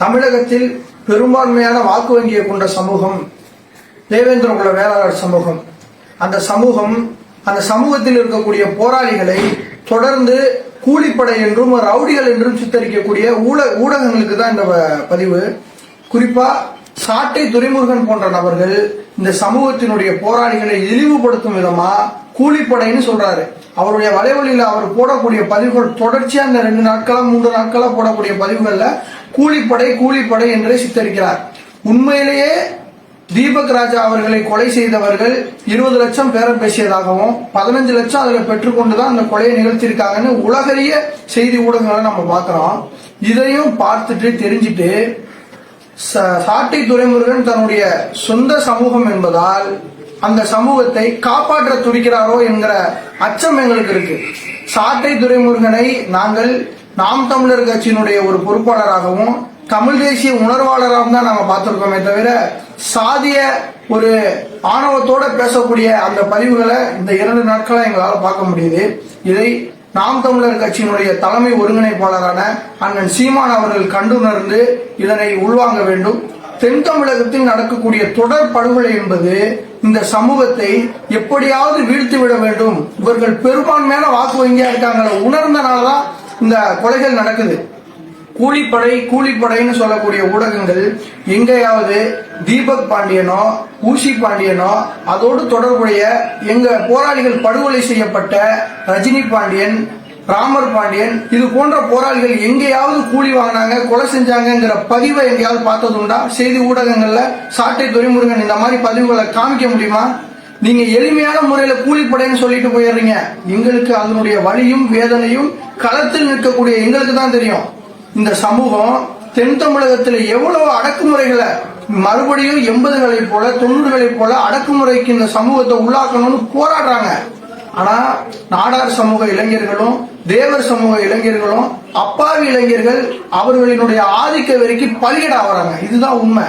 தமிழகத்தில் பெரும்பான்மையான வாக்கு வங்கியை கொண்ட சமூகம் தேவேந்திர குல வேளாளர் சமூகம். அந்த சமூகம் அந்த சமூகத்தில் இருக்கக்கூடிய போராளிகளை தொடர்ந்து கூலிப்படை என்றும் ரவுடிகள் என்றும் சித்தரிக்கக்கூடிய ஊடகங்களுக்கு தான் இந்த பதிவு. குறிப்பா சாட்டை துரைமுருகன் போன்ற நபர்கள் இந்த சமூகத்தினுடைய போராளிகளை இழிவுபடுத்தும் விதமா கூலிப்படைன்னு சொல்றாரு. அவருடைய வலைவழியில அவர் போடக்கூடிய பதிவுகள் தொடர்ச்சியா இந்த ரெண்டு நாட்களா மூன்று நாட்களா போடக்கூடிய பதிவுகள்ல கூலிப்படை கூலிப்படை என்றே சித்தரிக்கிறார். உண்மையிலேயே தீபக் ராஜா அவர்களை கொலை செய்தவர்கள் இருபது லட்சம் பேரம் பேசியதாகவும் பதினஞ்சு லட்சம் அதில் பெற்றுக்கொண்டுதான் அந்த கொலையை நிகழ்த்தியிருக்காங்கன்னு உலகறிய செய்தி ஊடகங்களை நம்ம பார்க்குறோம். இதையும் பார்த்துட்டு தெரிஞ்சுட்டு சாட்டை துரைமுருகன் தன்னுடைய சொந்த சமூகம் என்பதால் அந்த சமூகத்தை காப்பாற்ற துடிக்கிறாரோ என்கிற அச்சம் எங்களுக்கு இருக்கு. சாட்டை துரைமுருகனை நாங்கள் நாம் தமிழர் கட்சியினுடைய ஒரு பொறுப்பாளராகவும் தமிழ் தேசிய உணர்வாளராகவும் தான் நாங்க பார்த்திருக்கோமே தவிர சாதிய ஒரு ஆணவத்தோட பேசக்கூடிய அந்த பதிவுகளை இந்த இரண்டு நாட்களா எங்களால் பார்க்க முடியுது. இதை நாம் தமிழர் கட்சியினுடைய தலைமை ஒருங்கிணைப்பாளரான அண்ணன் சீமான் அவர்கள் கண்டுணர்ந்து இதனை உள்வாங்க வேண்டும். தென் தமிழகத்தில் நடக்கக்கூடிய தொடர் படுகொலை என்பது இந்த சமூகத்தை எப்படியாவது வீழ்த்தி விட வேண்டும். இவர்கள் பெரும்பான்மையான வாக்கு வங்கியா இருக்காங்க உணர்ந்தனாலதான் இந்த கொலைகள் நடக்குது. கூலிப்படை கூலிப்படைன்னு சொல்லக்கூடிய ஊடகங்கள் எங்கேயாவது தீபக் பாண்டியனோ ஊசி பாண்டியனோ அதோடு தொடர்புடைய எங்க போராளிகள் படுகொலை செய்யப்பட்ட ரஜினி பாண்டியன் ராமர் பாண்டியன் இது போன்ற போராளிகள் எங்கேயாவது கூலி வாங்கினாங்க கொலை செஞ்சாங்கங்கிற பதிவை எங்கேயாவது பார்த்ததுண்டா? செய்தி ஊடகங்கள்ல சாட்டை துறைமுருகன் இந்த மாதிரி பதிவுகளை காமிக்க முடியுமா? நீங்க எளிமையான முறையில கூலிப்படைன்னு சொல்லிட்டு போயிடுறீங்க. எங்களுக்கு அதனுடைய வழியும் வேதனையும் களத்தில் நிற்கக்கூடிய எங்களுக்கு தான் தெரியும். இந்த சமூகம் தென் தமிழகத்தில் எவ்வளவு அடக்குமுறைகளை மறுபடியும் எண்பதுகளை போல தொண்ணூறுகளை போல அடக்குமுறைக்கு இந்த சமூகத்தை உள்ளாக்கணும்னு போராடுறாங்க. ஆனா நாடார் சமூக இளைஞர்களும் தேவர் சமூக இளைஞர்களும் அப்பாவி இளைஞர்கள் அவர்களினுடைய ஆதிக்க வரைக்கும் பலியடா வராங்க. இதுதான் உண்மை.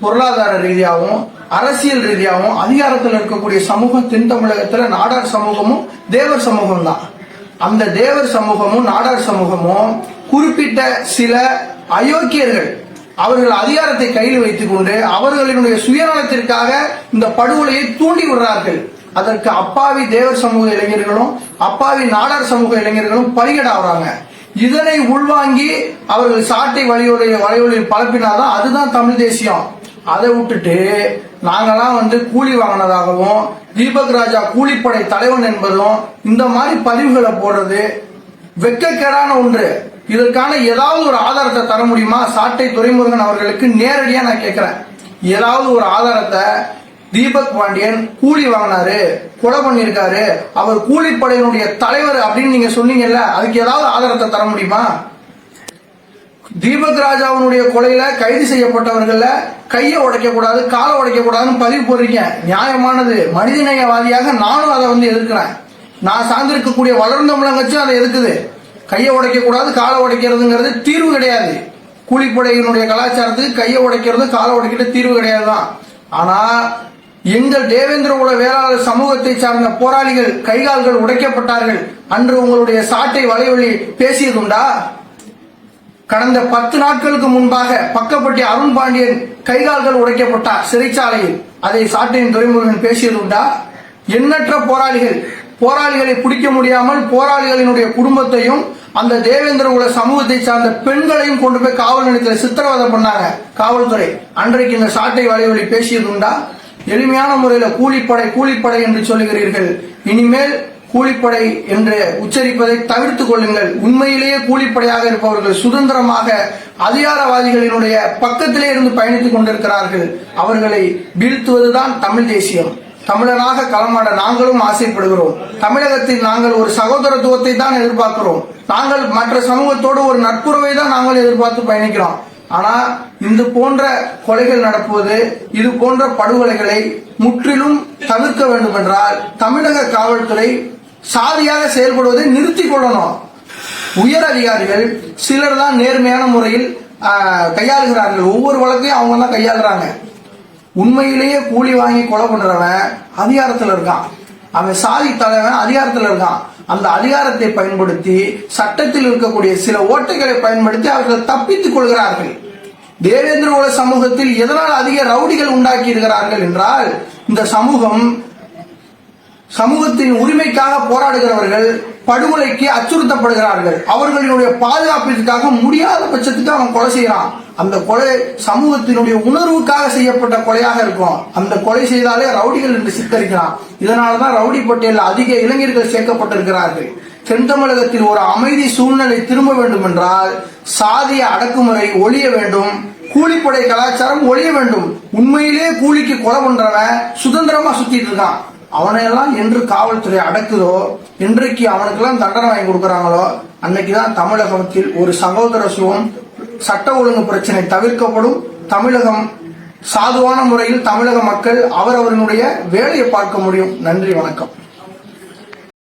பொருளாதார ரீதியாகவும் அரசியல் ரீதியாகவும் அதிகாரத்தில் இருக்கக்கூடிய சமூகம் தென் தமிழகத்துல நாடார் சமூகமும் தேவர் சமூகம் தான் அந்த தேவர் சமூகமும் நாடார் சமூகமும் குறிப்பிட்ட சில அயோக்கியர்கள் அவர்கள் அதிகாரத்தை கையில் வைத்துக் கொண்டு அவர்களினுடைய சுயநலத்திற்காக இந்த படுகொலையை தூண்டி விடுறார்கள். அதற்கு அப்பாவி தேவர் சமூக இளைஞர்களும் அப்பாவி நாடார் சமூக இளைஞர்களும் பலிகடாகிறாங்க இதனை உள்வாங்கி அவர்கள் சாட்டை வழியுடைய வலையொலியில் பரப்பினாதான் அதுதான் தமிழ் தேசியம். அதை விட்டுட்டு நாங்கெல்லாம் வந்து கூலி வாங்கினதாகவும் தீபக் ராஜா கூலிப்படை தலைவன் என்பதும் இந்த மாதிரி பதிவுகளை போடுறது வெக்கக்கேடான ஒன்று. இதற்கான ஏதாவது ஒரு ஆதாரத்தை தர முடியுமா? சாட்டை துரைமுருகன் அவர்களுக்கு நேரடியா நான் கேட்கிறேன் ஏதாவது ஒரு ஆதாரத்தை தீபக் பாண்டியன் கூலி வாங்கினாரு கொலை பண்ணியிருக்காரு அவர் கூலிப்படையினுடைய தலைவர் அப்படின்னு நீங்க சொன்னீங்கல்ல அதுக்கு ஏதாவது ஆதாரத்தை தர முடியுமா? தீபக் ராஜாவினுடைய கொலையில கைது செய்யப்பட்டவர்கள கையை உடைக்க கூடாது காலை உடைக்க கூடாதுன்னு பதிவு போடுறீங்க நியாயமானது. மனிதநேயவாதியாக நானும் அதை வந்து எதிர்க்கிறேன். நான் சார்ந்திருக்கக்கூடிய வளர்ந்த முழங்கச்சும் அதை எதுக்குது கையை உடைக்கக்கூடாது காலை உடைக்கிறதுங்கிறது தீர்வு கிடையாது. கூலிப்படையினுடைய கலாச்சாரத்துக்கு கையை உடைக்கிறது காலை உடைக்கிறது தீர்வு கிடையாது தான் ஆனால் எங்கள் தேவேந்திர குல வேளாளர் சமூகத்தை சார்ந்த போராளிகள் கைகால்கள் உடைக்கப்பட்டார்கள். அன்று உங்களுடைய சாட்டை வலைவழி பேசியதுண்டா? கடந்த பத்து நாட்களுக்கு முன்பாக பக்கப்பட்டி அருண் பாண்டியன் கைகால்கள் உடைக்கப்பட்டார் சிறைச்சாலையில். அதை சாட்டையின் துறைமுருகன் பேசியதுண்டா? எண்ணற்ற போராளிகள். போராளிகளை பிடிக்க முடியாமல் போராளிகளினுடைய குடும்பத்தையும் அந்த தேவேந்திர குல சமூகத்தை சார்ந்த பெண்களையும் கொண்டு போய் காவல் நிலையத்தில் சித்திரவதை பண்ணாங்க. காவல்துறை. அன்றைக்கு இந்த சாட்டை வலைவழி பேசியதுண்டா? எளிமையான முறையில் கூலிப்படை கூலிப்படை என்று சொல்லுகிறீர்கள். இனிமேல் கூலிப்படை என்று உச்சரிப்பதை தவிர்த்துக் கொள்ளுங்கள். உண்மையிலேயே கூலிப்படையாக இருப்பவர்கள் சுதந்திரமாக அதிகாரவாதிகளினுடைய பக்கத்திலே இருந்து பயணித்துக் கொண்டிருக்கிறார்கள். அவர்களை வீழ்த்துவதுதான் தமிழ் தேசியம். தமிழனாக களமாட நாங்களும் ஆசைப்படுகிறோம். தமிழகத்தில் நாங்கள் ஒரு சகோதரத்துவத்தை தான் எதிர்பார்க்கிறோம். நாங்கள் மற்ற சமூகத்தோடு ஒரு நட்புறவை தான் நாங்கள் எதிர்பார்த்து பயணிக்கிறோம். ஆனா இது போன்ற கொலைகள் நடப்பது இது போன்ற படுகொலைகளை முற்றிலும் தவிர்க்க வேண்டும் என்றால் தமிழக காவல்துறை சாதியாக செயல்படுவதை நிறுத்திக் கொள்ளணும். உயர் அதிகாரிகள் சிலர் தான் நேர்மையான முறையில் கையாளுகிறார்கள். ஒவ்வொரு வழக்கையும் அவங்க தான் கையாளுறாங்க. உண்மையிலேயே கூலி வாங்கி கொலை பண்றவன் அதிகாரத்தில் இருக்கான். அவன் சாதி தலைவன் அதிகாரத்தில் இருக்கான். அந்த அதிகாரத்தை பயன்படுத்தி சட்டத்தில் இருக்கக்கூடிய சில ஓட்டைகளை பயன்படுத்தி அவர்கள் தப்பித்துக் கொள்கிறார்கள். தேவேந்திர குல சமூகத்தில் எதனால் அதிக ரவுடிகள் உண்டாக்கி இருக்கிறார்கள் என்றால் இந்த சமூகம் சமூகத்தின் உரிமைக்காக போராடுகிறவர்கள் படுகொலைக்கு அச்சுறுத்தப்படுகிறார்கள். அவர்களுடைய பாதுகாப்பிற்காக முடியாத பட்சத்துக்கு அவன் கொலை செய்யறான் அந்த கொலை சமூகத்தினுடைய உணர்வுக்காக செய்யப்பட்ட கொலையாக இருக்கும். அந்த கொலை செய்தாலே ரவுடிகள் என்று சித்தரிக்கலாம். இதனாலதான் ரவுடி பட்டியலில் அதிக இளைஞர்கள் சேர்க்கப்பட்டிருக்கிறார்கள். தென் தமிழகத்தில் ஒரு அமைதி சூழ்நிலை திரும்ப வேண்டும் என்றால் சாதிய அடக்குமுறை ஒழிய வேண்டும். கூலிப்படை கலாச்சாரம் ஒழிய வேண்டும். உண்மையிலே கூலிக்கு கொலை பண்றவன் சுதந்திரமா சுத்திட்டு இருக்கான். அவனையெல்லாம் என்று காவல்துறை அடக்குதோ? என்றைக்கு அவனுக்கெல்லாம் தண்டனை வாங்கி கொடுக்கறாங்களோ? அன்னைக்குதான் தமிழகத்தில் ஒரு சகோதர சுகம் சட்ட ஒழுங்கு பிரச்சனை தவிர்க்கப்படும். தமிழகம் சாதுவான முறையில் தமிழக மக்கள் அவரவர்களுடைய வேலையை பார்க்க முடியும். நன்றி வணக்கம்.